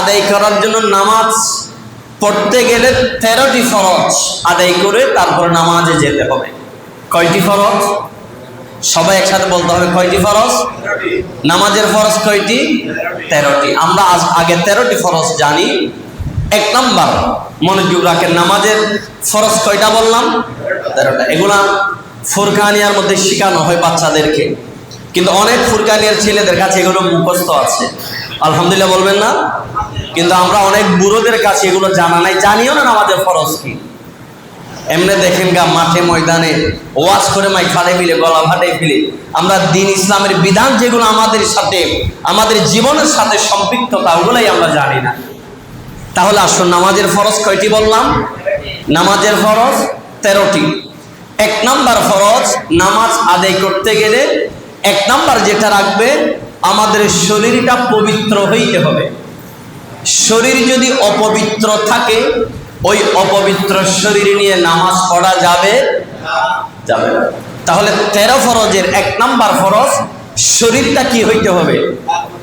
আদায় করার জন্য নামাজ পড়তে গেলে তেরোটি ফরজ আদায় করে তারপর নামাজে যেতে হবে। কয়টি ফরজ? সবাই একসাথে বলতে হবে কয়টি ফরজ? নামাজের ফরজ কয়টি? তেরোটি। আমরা আজ আগে তেরোটি ফরজ জানি। এক নাম্বার, মনোযোগ রাখেন, নামাজের ফরজ কয়টা বললাম? তেরোটা। এগুলা ফুরকানিয়ার মধ্যে শেখানো হয় বাচ্চাদেরকে। কিন্তু অনেক ফুরকানিয়ার ছেলেদের কাছে এগুলো মুখস্থ আছে। আলহামদুলিল্লাহ বলবেন না? কিন্তু আমরা অনেক বুড়োদের কাছে এগুলো জানা নাই। জানিও না নামাজের ফরজ কি। এমনি দেখেন গা, মাঠে ময়দানে ওয়াজ করে মাই ফাটে ফেলে গলা ফাটে ফেলে আমরা দিন ইসলামের বিধান যেগুলো আমাদের সাথে, আমাদের জীবনের সাথে সম্পৃক্ততা ওগুলাই আমরা জানি না। তাহলে আসুন, নামাজের ফরজ কয়টি বললাম? নামাজের ফরজ তেরোটি। এক নাম্বার ফরজ, নামাজ আদায় করতে গেলে এক নাম্বার যেটা রাখবে, আমাদের শরীরটা পবিত্র হইতে হবে। শরীর যদি অপবিত্র থাকে, ওই অপবিত্র শরীর নিয়ে নামাজ পড়া যাবে? যাবে। তাহলে তেরো ফরজের এক নাম্বার ফরজ, শরীরটা কি হইতে হবে?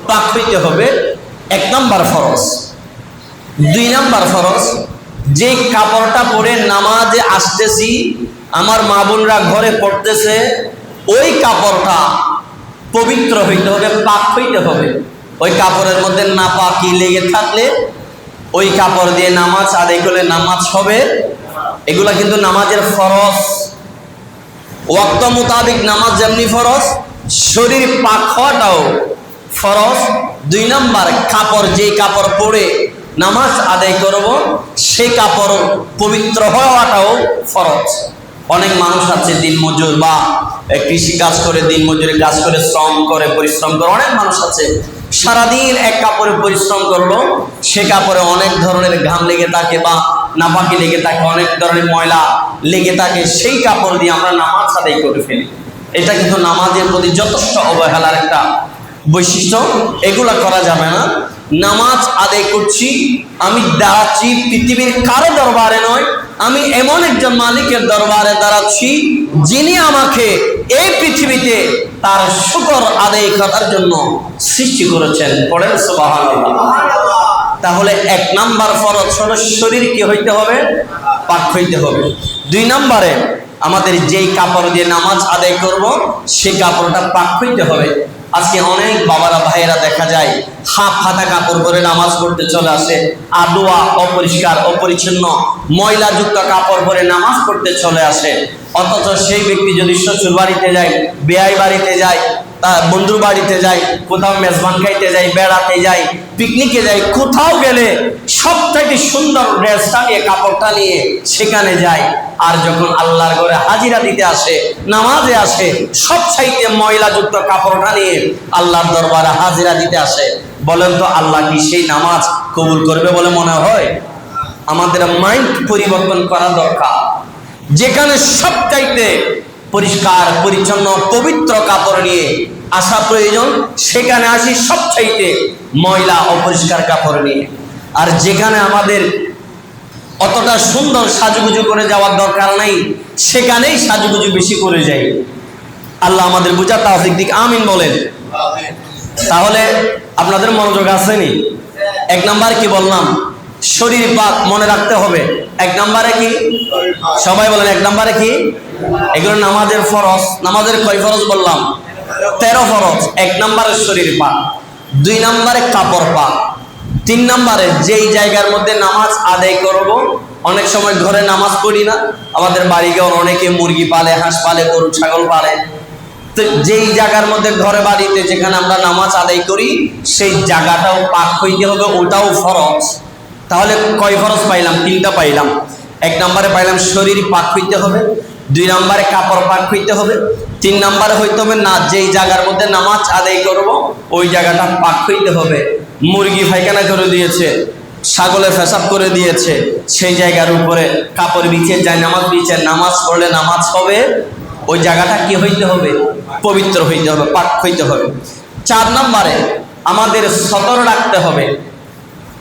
পাক হইতে হবে। এক নাম্বার ফরজ। দুই নাম্বার ফরজ, যে কাপড়টা পরে নামাজে আসতেছি, আমার মা বোনরা ঘরে পড়তেছে, ওই কাপড়টা পবিত্র হইতে হবে, পাক হইতে হবে। ওই কাপড়ের মধ্যে নাপাকি লেগে থাকলে ওই কাপড় দিয়ে নামাজ আদায় করলে নামাজ হবে। এগুলা কিন্তু নামাজের ফরজ। ওয়াক্ত মোতাবিক নামাজ যেমনি ফরজ, শরীর পাক হওয়াটাও ফরজ। দুই নাম্বার, কাপড় যে কাপড় পরে নামাজ আদায় করব, সেই কাপড় পবিত্র হওয়াটাও ফরজ। অনেক মানুষ আছে দিন মজুর বা কৃষি কাজ করে, দিন মজুরে কাজ করে, শ্রম করে, পরিশ্রম করে, অনেক মানুষ আছে। সারাদিন এক কাপড়ে পরিশ্রম করল, সে কাপড়ে অনেক ধরনের ঘাম লেগে থাকে বা নাপাকি লেগে থাকে, অনেক ধরনের ময়লা লেগে থাকে, সেই কাপড় দিয়ে আমরা নামাজ আদায় করে ফেলি। এটা কিন্তু নামাজের প্রতি যথেষ্ট অবহেলার একটা বৈশিষ্ট্য। এগুলা করা যাবে না। নামাজ আদায় করছি, আমি দাঁড়াচ্ছি পৃথিবীর কারও দরবারে নয়, আমি এমন একজন মালিকের দরবারে দাঁড়াচ্ছি যিনি আমাকে এই পৃথিবীতে তার শুকর আদায় করার জন্য সৃষ্টি করেছেন। পড়েন তাহলে এক নাম্বার ফরজ হলো শরীর কি হইতে হবে? পাক হইতে হবে। দুই নাম্বারে আমাদের যেই কাপড় দিয়ে নামাজ আদায় করব সেই কাপড়টা পাক হইতে হবে। আজকে অনেক বাবারা, ভাইয়েরা দেখা যায়, হাফ হাতা কাপড় পরে নামাজ পড়তে চলে আসে। আদোয়া, অপরিষ্কার, অপরিচ্ছন্ন ময়লা ময়লাযুক্ত কাপড় পরে নামাজ পড়তে চলে আসে। অথচ সেই ব্যক্তি যদি শ্বশুর বাড়িতে যায়, বেয়াই বাড়িতে যায়, তার বন্ধুর বাড়িতে যায়, কোথাও মেজবান খাইতে যায়, বেড়াতে যায়, পিকনিকে যায়, কোথাও গেলে সব থেকে সুন্দর ড্রেসটা নিয়ে কাপড়টা নিয়ে সেখানে যায়। আর যখন আল্লাহর ঘরে হাজিরা দিতে আসে, নামাজে আসে, সব চাইতে ময়লাযুক্ত কাপড়টা নিয়ে আল্লাহর দরবারে হাজিরা দিতে আসে, বলেন তো আল্লাহ কি সেই নামাজ কবুল করবে বলে মনে হয়? আমাদের মাইন্ড পরিবর্তন করা দরকার। যেখানে সব চাইতে পরিষ্কার পরিচ্ছন্ন পবিত্র কাপড় নিয়ে আসা প্রয়োজন সেখানে আসি সব চাইতে ময়লা অপরিষ্কার কাপড় নিয়ে। আর যেখানে আমাদের অতটা সুন্দর সাজুগুজু করে যাওয়ার দরকার নাই সেখানেই সাজুগুজু বেশি করে যাই। আল্লাহ আমাদের বুঝা তাফিক দিক আমিন বলেন। তাহলে আপনাদের মনোযোগ আসেনি এক নাম্বার কি বললাম? শরীর পাক মনে রাখতে হবে। এক নাম্বারে কি? সবাই বলেন, এক নাম্বারে কি? এগুলো নামাজের ফরজ। নামাজের কয় ফরজ বললাম? তেরো ফরজ, এক নাম্বারে শরীর পাক, দুই নাম্বারে কাপড় পাক, তিন নাম্বারে যেই জায়গার মধ্যে নামাজ আদায় করব, অনেক সময় ঘরে নামাজ পড়ি না, আমাদের বাড়িঘর অনেকে মুরগি পালে, হাঁস পালে, গরু, ছাগল পালে। তো যেই জায়গার মধ্যে ঘরে বাড়িতে যেখানে আমরা নামাজ আদায় করি, সেই জায়গাটাও পাক হইতে হবে ওটাও ফরজ। তাহলে কয় ফরজ পাইলাম? তিনটা পাইলাম। এক নম্বরে পাইলাম শরীর পাক হইতে হবে, দুই নম্বরে কাপড় পাক হইতে হবে, তিন নম্বরে হইতে হবে না, যেই জায়গার মধ্যে নামাজ আদায় করব, ওই জায়গাটা পাক হইতে হবে। মুরগি ফাইখানা করে দিয়েছে ছাগলে ফেসাব করে দিয়েছে, সেই জায়গার উপরে কাপড় বিছিয়ে যায়, নামাজ বিছে নামাজ পড়লে নামাজ হবে, ওই জায়গাটা কি হইতে হবে? পবিত্র হইতে হবে, পাক হইতে হবে। চার নম্বরে আমাদের সতর রাখতে হবে।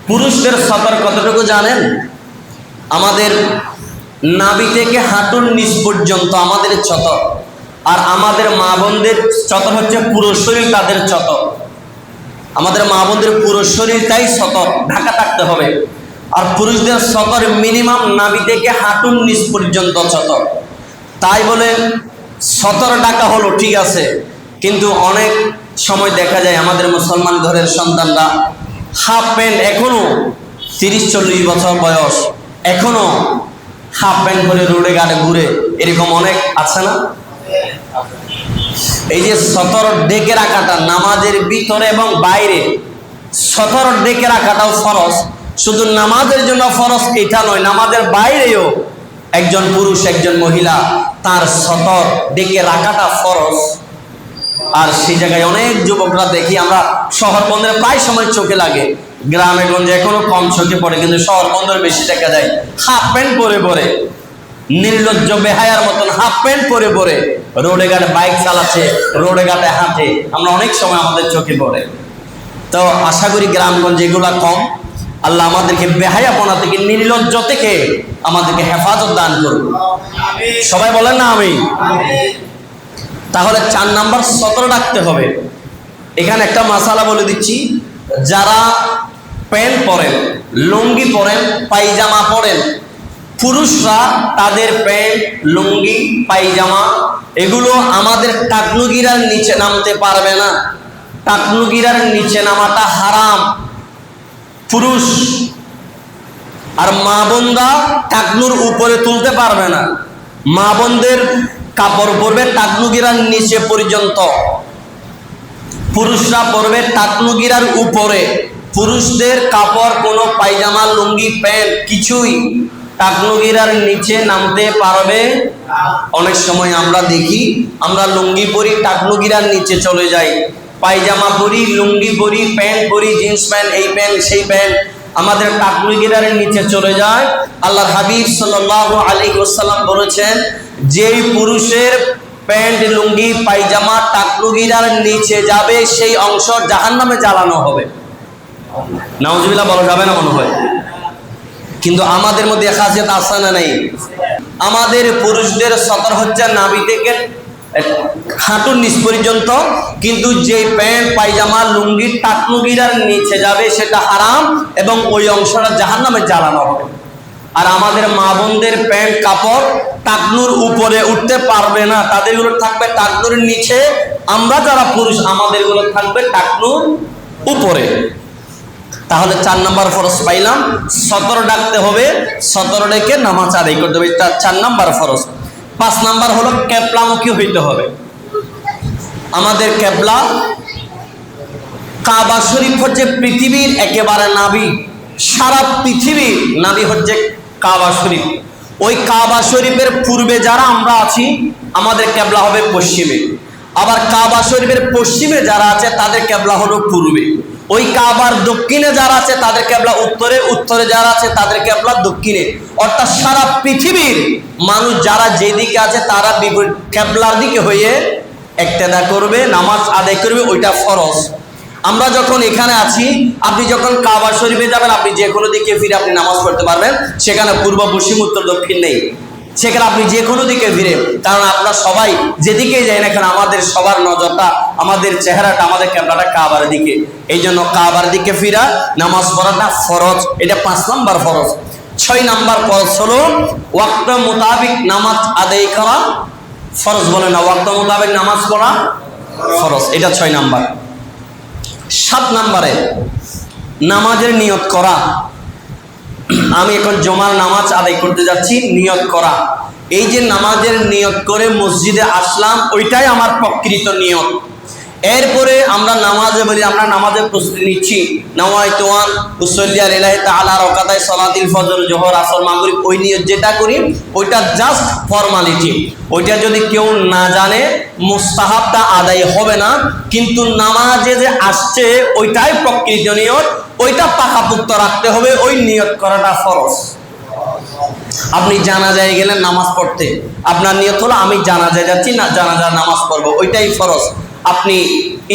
পুরুষদের সতর কতটুকু জানেন? আমাদের নাবি থেকে হাঁটুর নিচ পর্যন্ত আমাদের চতর আর আমাদের মা বোনদের চতর হচ্ছে পুরো শরীর তাদের চতর আমাদের মা বোনদের পুরো শরীরটাই সতর ঢাকা থাকতে হবে। আর পুরুষদের সতর মিনিমাম নাবি থেকে হাঁটুর নিচ পর্যন্ত সতর তাই বলে সতর টাকা হলো, ঠিক আছে। কিন্তু অনেক সময় দেখা যায় আমাদের মুসলমান ঘরের সন্তানরা হাফ প্যান্ট এখনও তিরিশ চল্লিশ বছর বয়স। এখনও হাফ প্যান্ট পরে রোডে ঘাটে ঘুরে এরকম অনেক আছে না? এই যে সতর ডেকে রাখাটা নামাজের ভিতরে এবং বাইরে। সতর ডেকে রাখাটাও ফরজ, শুধু নামাজের জন্য ফরজ এটা নয়, নামাজের বাইরেও একজন পুরুষ, একজন মহিলা তার সতর ডেকে রাখাটা ফরজ। আর সেই জায়গায় অনেক যুবকরা দেখি, আমরা শহর বন্দরে প্রায় সময় চোখে লাগে। গ্রামে গঞ্জে এখনও কম চোখে পড়ে, কিন্তু শহর বন্দরে বেশি দেখা যায়। হাফ প্যান্ট পরে পরে। নির্লজ্জ বেহায়ার মতন হাফ প্যান্ট পরে পরে রোডে ঘাটে বাইক চালাচ্ছে, রোডে ঘাটে হাঁটে। আমরা অনেক সময় আমাদের চোখে পড়ে। তো আশা করি গ্রামগঞ্জে এগুলা কম। আল্লাহ আমাদেরকে বেহায়াপনা থেকে, নির্লজ্জ থেকে আমাদেরকে হেফাজত দান করুন। সবাই বলেন না আমি? তাহলে চার নাম্বার সতেরো রাখতে হবে। এখানে একটা মাসালা বলে দিচ্ছি। যারা প্যান্ট পরেন, লুঙ্গি পরেন, পায়জামা পরেন। পুরুষরা তাদের প্যান্ট, লুঙ্গি, পায়জামা, এগুলো আমাদের টাকনুগিরার নিচে নামতে পারবে না। টাকনুগিরার নিচে নামাটা হারাম। পুরুষ আর মা বোনরা টাকনুর উপরে তুলতে পারবে না। মা বোনদের কাপড় পরবে টাকনুগিরার নিচে পর্যন্ত। পুরুষরা পরবে টাকনুগিরার উপরে। পুরুষদের কাপড়, কোনো পায়জামা, লুঙ্গি, প্যান্ট কিছুই টাকনুগিরার নিচে নামতে পারবে। অনেক সময় আমরা দেখি, আমরা লুঙ্গি পরি, টাকনুগিরার নিচে চলে যাই। পায়জামা পরি, লুঙ্গি পরি, প্যান্ট পরি, জিন্স প্যান্ট, এই প্যান্ট, সেই প্যান্ট আমাদের টাকনুগিরার নিচে চলে যায়। আল্লাহর হাবিব সাল্লাল্লাহু আলাইহি ওয়াসাল্লাম বলেছেন, যেই পুরুষের প্যান্ট, লুঙ্গি, পায়জামা টাকনুগিরার নিচে যাবে, সেই অংশ জাহান্নামে জ্বালানো হবে। নাউজুবিল্লাহ, বলা যাবে না মনে হয়। কিন্তু আমাদের মধ্যে খাসিয়ত না নেই? আমাদের পুরুষদের সতর হচ্ছে নাভি থেকে নিচ পর্যন্ত, কিন্তু যে প্যান্ট, পায়জামা, লুঙ্গি টাকনুগিরার নিচে যাবে, সেটা হারাম এবং ওই অংশটা জাহান নামে জ্বালানো হবে। আর আমাদের মা বোনদের প্যান্ট, কাপড় টাকনুর উপরে উঠতে পারবে না। তাদেরগুলো থাকবে টাকনুর নিচে। আমরা যারা পুরুষ, আমাদেরগুলো থাকবে টাকনুর উপরে। তাহলে চার নাম্বার ফরজ পাইলাম। সতেরো ডাকতে হবে, সতেরো ডেকে নামাজ আদায় করতে হবে। এটা চার নাম্বার ফরজ। পাঁচ নাম্বার হলো ক্যাবলামুখী হইতে হবে। আমাদের ক্যাবলা কাবা শরীফ হচ্ছে পৃথিবীর একেবারে নাবি সারা পৃথিবীর নাবি হচ্ছে কাবা শরীফ। ওই কাবা শরীফের পূর্বে যারা আমরা আছি, আমাদের ক্যাবলা হবে পশ্চিমে। আবার কাবা শরীফের পশ্চিমে যারা আছে, তাদের ক্যাবলা হলো পূর্বে। ওই কাবার দক্ষিণে যারা আছে, তাদের ক্যাবলা উত্তরে উত্তরে যারা আছে, তাদের ক্যাবলা দক্ষিণে। অর্থাৎ সারা পৃথিবীর মানুষ যারা যেদিকে আছে, তারা বিপরীত ক্যাবলার দিকে হয়ে একতেদা করবে, নামাজ আদায় করবে, ওইটা ফরজ। আমরা যখন এখানে আছি, আপনি যখন কাবার শরীফে যাবেন, আপনি যে কোনো দিকে ফিরে আপনি নামাজ পড়তে পারবেন। সেখানে পূর্ব পশ্চিম, উত্তর দক্ষিণ নেই। সেখানে আপনি যে কোনো দিকে ফিরে কারণ আপনারা সবাই যেদিকেই যাই না কেন, আমাদের সবার নজরটা, আমাদের চেহারাটা, আমাদের ক্যামেরাটা কাবার দিকে। এই জন্য কাবার দিকে ফিরা, নামাজ পড়াটা ফরজ, এটা পাঁচ নাম্বার ফরজ। ছয় নাম্বার ফরজ হলো, ওয়াক্ত মোতাবিক নামাজ আদায় করা ফরজ বলে না, ওয়াক্ত মোতাবেক নামাজ পড়া ফরজ, এটা ছয় নাম্বার। সাত নাম্বারে, নামাজের নিয়ত করা। আমি এখন জমার নামাজ আদায় করতে যাচ্ছি, নিয়ত করা। এই যে নামাজের নিয়ত করে মসজিদে আসলাম, ওইটাই আমার প্রকৃত নিয়ত। এরপরে আমরা নামাজে বলি, আমরা নামাজের প্রস্তুতি নিচ্ছি। নামাই তোয়ান উসল্লিয়া রেলাই তালা রকাতায় সলাতিল ফজর, জোহর, আসর, মাগরিব, ওই নিয়ত যেটা করি, ওইটা জাস্ট ফর্মালিটি ওইটা যদি কেউ না জানে, মুস্তাহাবটা আদায় হবে না, কিন্তু নামাজে যে আসছে, ওইটাই প্রকৃত নিয়ত, ওইটা পাকাপুক্ত রাখতে হবে, ওই নিয়ত করাটা ফরজ। আপনি জানাজায় গেলেন নামাজ পড়তে। আপনার নিয়ত হলো, আমি জানাজায় যাচ্ছি, না জানা জানাজার নামাজ পড়ব, ওইটাই ফরজ। আপনি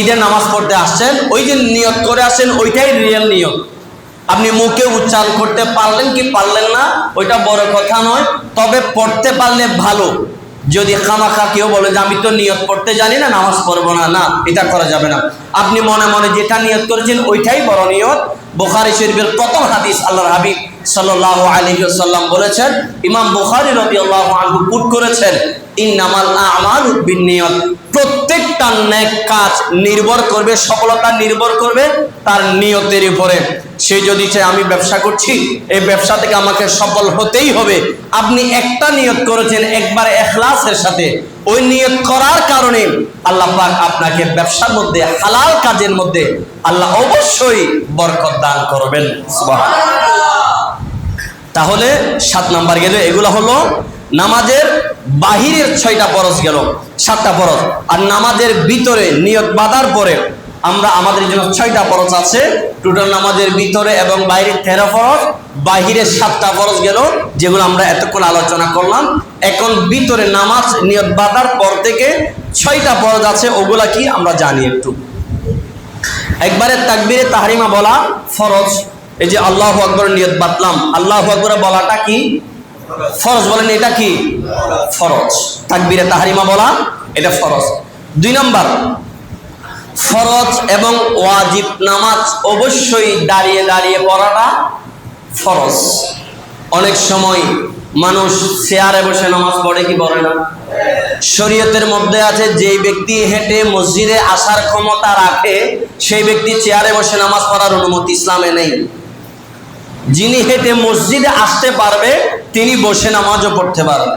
ঈদের নামাজ পড়তে আসছেন, ওই যে নিয়ত করে আসছেন, ওইটাই রিয়েল নিয়ত। আপনি মুখে উচ্চারণ করতে পারলেন কি পারলেন না, ওইটা বড় কথা নয়, তবে পড়তে পারলে ভালো। যদি খামাখা কেউ বলে যে, আমি তো নিয়ত পড়তে জানি না, নামাজ পড়ব না। না, এটা করা যাবে না। আপনি মনে মনে যেটা নিয়ত করেছেন, ওইটাই বড় নিয়ত। বোখারি শরীফের প্রথম হাদিস আল্লাহর হাবিব সাল্লাহ আলী সাল্লাম বলেছেন, ইমাম বুখারি রবি আল্লাহ আনহু পুট করেছেন, ইন্নামাল আমাল বিনিয়ত প্রত্যেকটা নেক কাজ নির্ভর করবে, সফলতা নির্ভর করবে তার নিয়তের উপরে। সে যদি চায় আমি ব্যবসা করছি, এই ব্যবসা থেকে আমাকে সফল হতেই হবে। আপনি একটা নিয়ত করেছেন, একবার এখলাসের সাথে। ওই নিয়ত করার কারণে আল্লাহ পাক আপনাকে ব্যবসার মধ্যে, হালাল কাজের মধ্যে আল্লাহ অবশ্যই বরকত দান করবেন। তাহলে সাত নাম্বার গেল এগুলো হলো নামাজের বাহিরের ছয়টা ফরজ গেল, সাতটা ফরজ। আর নামাজের ভিতরে নিয়ত বাঁধার পরে আমরা আমাদের জন্য ছয়টা ফরজ আছে। টোটাল নামাজের ভিতরে এবং বাইরে তেরো ফরজ বাহিরে সাতটা ফরজ গেল, যেগুলো আমরা এতক্ষণ আলোচনা করলাম। এখন ভিতরে নামাজ, নিয়ত বাঁধার পর থেকে ছয়টা ফরজ আছে, ওগুলা কি আমরা জানি একটু। একবারে তাকবিরে তাহারিমা বলা ফরজ। এই যে আল্লাহ আকবর নিয়ত বাতলাম আল্লাহ আকবর বলাটা কি? ফরজ বলেন এটা কি? ফরজ। তাকবিরে তাহারিমা বলা, এটা ফরজ। দুই নাম্বার, ফরজ এবং ওয়াজিব নামাজ অবশ্যই দাঁড়িয়ে দাঁড়িয়ে পড়াটা ফরজ। অনেক সময় মানুষ চেয়ারে বসে নামাজ পড়ে, কি পড়ে না? শরীয়তের মধ্যে আছে, যেই ব্যক্তি হেঁটে মসজিদে আসার ক্ষমতা রাখে, সেই ব্যক্তি চেয়ারে বসে নামাজ পড়ার অনুমতি ইসলামে নেই। যিনি হেঁটে মসজিদে আসতে পারবে, তিনি বসে নামাজও পড়তে পারবে।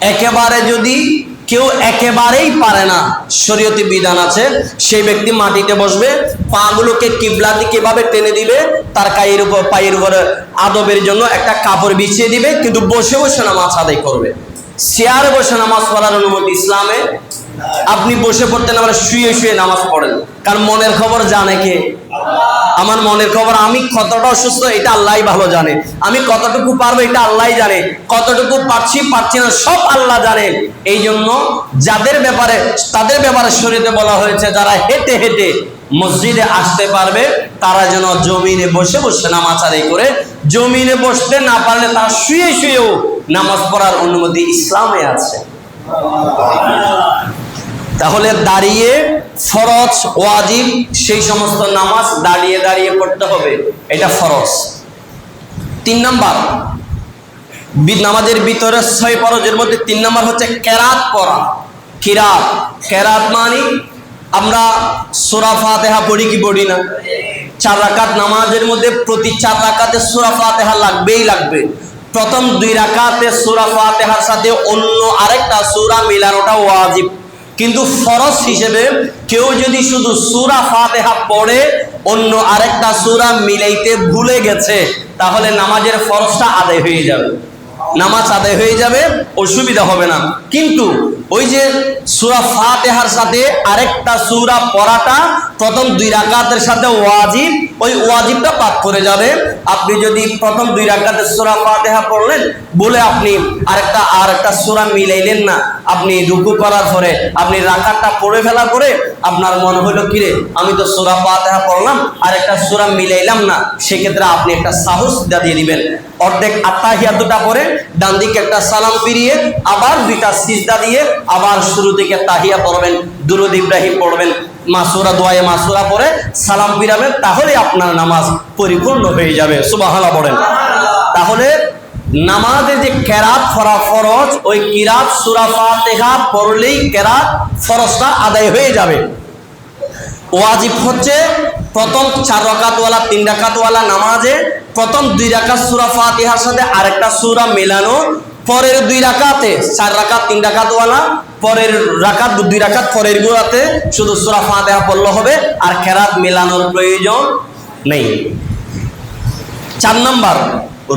একেবারে যদি কেউ একেবারেই পারে না, শরীয়তি বিধান আছে, সেই ব্যক্তি মাটিতে বসবে, পাগুলোকে কিবলা দিকে এভাবে টেনে দিবে, তার কায়ের উপর, পায়ের উপরে আদবের জন্য একটা কাপড় বিছিয়ে দিবে, কিন্তু বসে বসে নামাজ আদায় করবে। চেয়ারে বসে নামাজ পড়ার অনুমতি ইসলামে, আপনি বসে পড়তে না পারে শুয়ে শুয়ে নামাজ পড়েন। কারণ মনের খবর জানে কে? আমার মনের খবর, আমি কতটা অসুস্থ এটা আল্লাহ ভালো জানে। আমি কতটুকু পারব এটা আল্লাহই জানে। কতটুকু পারছি পারছি না সব আল্লাহ জানে। এই জন্য যাদের ব্যাপারে, তাদের ব্যাপারে শরীরে বলা হয়েছে, যারা হেঁটে হেঁটে মসজিদে আসতে পারবে, তারা যেন জমিনে বসে বসে নামাজ আদায় করে, জমিনে বসতে না পারলে তারা শুয়ে শুয়েও নামাজ পড়ার অনুমতি ইসলামে আছে। তাহলে দাঁড়িয়ে ফরজ, ওয়াজিব, সেই সমস্ত নামাজ দাঁড়িয়ে দাঁড়িয়ে পড়তে হবে। এটা ফরজ। তিন নাম্বার নামাজের ভিতরে ছয় ফরজের মধ্যে তিন নাম্বার হচ্ছে কেরাত পড়া। কিরাত, কেরাত মানে আমরা সুরা ফাতেহা পড়ি কি পড়ি না? চার রাকাত নামাজের মধ্যে প্রতি চার রাকাতে সুরা ফাতেহা লাগবেই লাগবে। প্রথম দুই রাকাতে সুরা ফাতেহার সাথে অন্য আরেকটা সুরা মিলানোটা ওয়াজিব। কিন্তু ফরজ হিসেবে কেউ যদি শুধু সুরা ফাতেহা পড়ে, অন্য আরেকটা সুরা মিলাইতে ভুলে গেছে, তাহলে নামাজের ফরজটা আদায় হয়ে যাবে। নামাজ আদায় হয়ে যাবে, অসুবিধা হবে না। কিন্তু ওই যে সুরা ফাতেহার সাথে আরেকটা সুরা পড়াটা, প্রথম দুই রাকাতের সাথে ওয়াজিব, ওই ওয়াজিবটা পাক করে যাবে। আপনি যদি প্রথম দুই রাকাতের সুরা ফাতেহা পড়লেন, বলে আপনি আরেকটা আরেকটা সুরা মিলাইলেন না। আপনি রুকু করার পরে, আপনি রাকাতটা পড়ে ফেলার পরে, আপনার মনে হলো কিরে আমি তো সুরা ফাতেহা পড়লাম আর একটা সুরা মিলাইলাম না। সেক্ষেত্রে আপনি একটা সাহস দিয়ে দিবেন। অর্ধেক আত্মাহিয়াতুটা পরে ডান দিকে একটা সালাম ফিরিয়ে, আবার দুইটা সিজদা দিয়ে আবার শুরু থেকে তাহিয়া পড়বেন, দুরুদ ইব্রাহিম পড়বেন। মাসুরা, দোয়ায়ে মাসুরা পরে সালাম ফিরাবেন, তাহলে আপনার নামাজ পরিপূর্ণ হয়ে যাবে। সুবাহালা পড়েন তাহলে নামাজে যে কেরাত ফরা ফরজ, ওই কিরাত, সুরা ফাতেহা পড়লেই কেরাত ফরজটা আদায় হয়ে যাবে। ওয়াজিব হচ্ছে প্রথম চার রাকাতওয়ালা, তিন রাকাতওয়ালা নামাজে, প্রথম দুই রাকাত সূরা ফাতিহার সাথে আরেকটা সুরা মেলানো পরের দুই রাকাতে, চার রাকাত, তিন রাকাতওয়ালা পরের রাকাত, দুই রাকাত, পরের গুলাতে শুধু সূরা ফাতিহা পড়লে হবে, আর কেরাত মেলানোর প্রয়োজন নেই। চার নম্বর,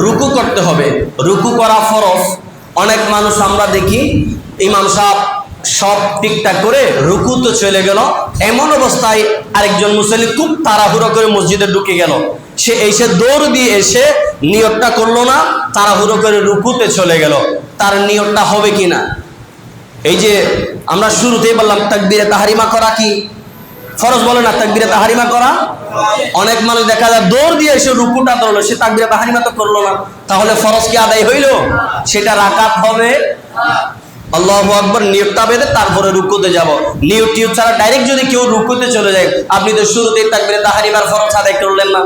রুকু করতে হবে। রুকু করা ফরজ। অনেক মানুষ আমরা দেখি, ইমাম সাহেব সব ঠিকঠাক করে রুকু তো চলে গেল, এমন অবস্থায় আরেকজন মুসলিম খুব তাড়াহুড়ো করে মসজিদে ঢুকে গেল। সে এসে দৌড় দিয়ে এসে নিয়তটা করল না, তাড়াহুড়ো করে রুকুতে চলে গেল। তার নিয়তটা হবে কি না? এই যে আমরা শুরুতেই বললাম, তাকবিরে তাহারিমা করা কি? ফরজ বলে না, তাকবিরে তাহারিমা করা? অনেক মানুষ দেখা যায় দৌড় দিয়ে এসে রুকুটা ধরলো, সে তাকবিরে তাহারিমা তো করল না। তাহলে ফরজ কি আদায় হইল? সেটা রাকাত হবে। আল্লাহ আকবর নিয়োগটা বেঁধে তারপরে রুকুতে যাব। নিয়োগ টিয়োগ ছাড়া ডাইরেক্ট যদি কেউ রুকুতে চলে যায়, আপনি তো শুরুতেই তাকবিরে তাহারিমার ফরজ আদায় করলেন না।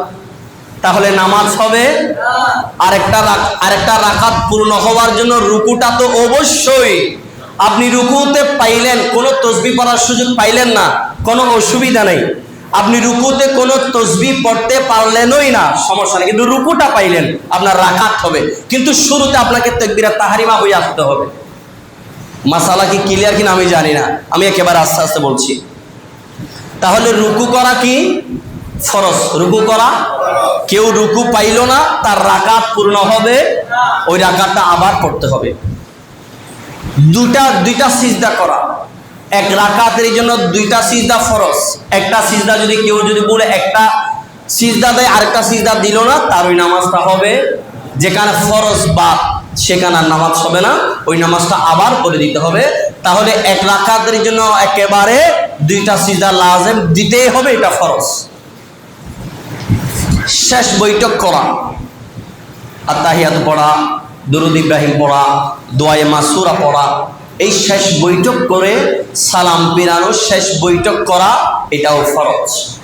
তাহলে নামাজ হবে। আরেকটা রাক- আরেকটা রাখাত পূর্ণ হওয়ার জন্য রুকুটা তো অবশ্যই। আপনি রুকুতে পাইলেন, কোনো তসবি পড়ার সুযোগ পাইলেন না, কোনো অসুবিধা নেই। আপনি রুকুতে কোনো তসবি পড়তে পারলেনই না, সমস্যা নেই। কিন্তু রুকুটা পাইলেন, আপনার রাখাত হবে। কিন্তু শুরুতে আপনাকে তেকবিরা তাহারিমা হয়ে আসতে হবে। মাসালা কি ক্লিয়ার কিনা আমি জানি না। আমি একেবারে আস্তে আস্তে বলছি। তাহলে রুকু করা কি? ফরজ। রুকু করা। কেউ রুকু পাইল না, তার রাকাত পূর্ণ হবে। ওই রাকাতটা আবার পড়তে হবে। দুটা দুইটা সিজদা করা। এক রাকাতের জন্য দুইটা সিজদা ফরজ। একটা সিজদা যদি কেউ যদি বলে, একটা সিজদা দেয়, আরেকটা সিজদা দিল না, তার ওই নামাজটা হবে। যেখানে ফরজ বা সেখানে আর নামাজ হবে না। ওই নামাজটা আবার করে দিতে হবে। তাহলে এক রাকাতের জন্য একেবারে দুইটা সিজদা লাজেম দিতেই হবে, এটা ফরজ। শেষ বৈঠক করা। আর তাহিয়াত পড়া, দুরুদ ইব্রাহিম পড়া দোয়াই মাসুরা পড়া, এই শেষ বৈঠক করে সালাম পেরানো শেষ বৈঠক করা, এটাও ফরজ।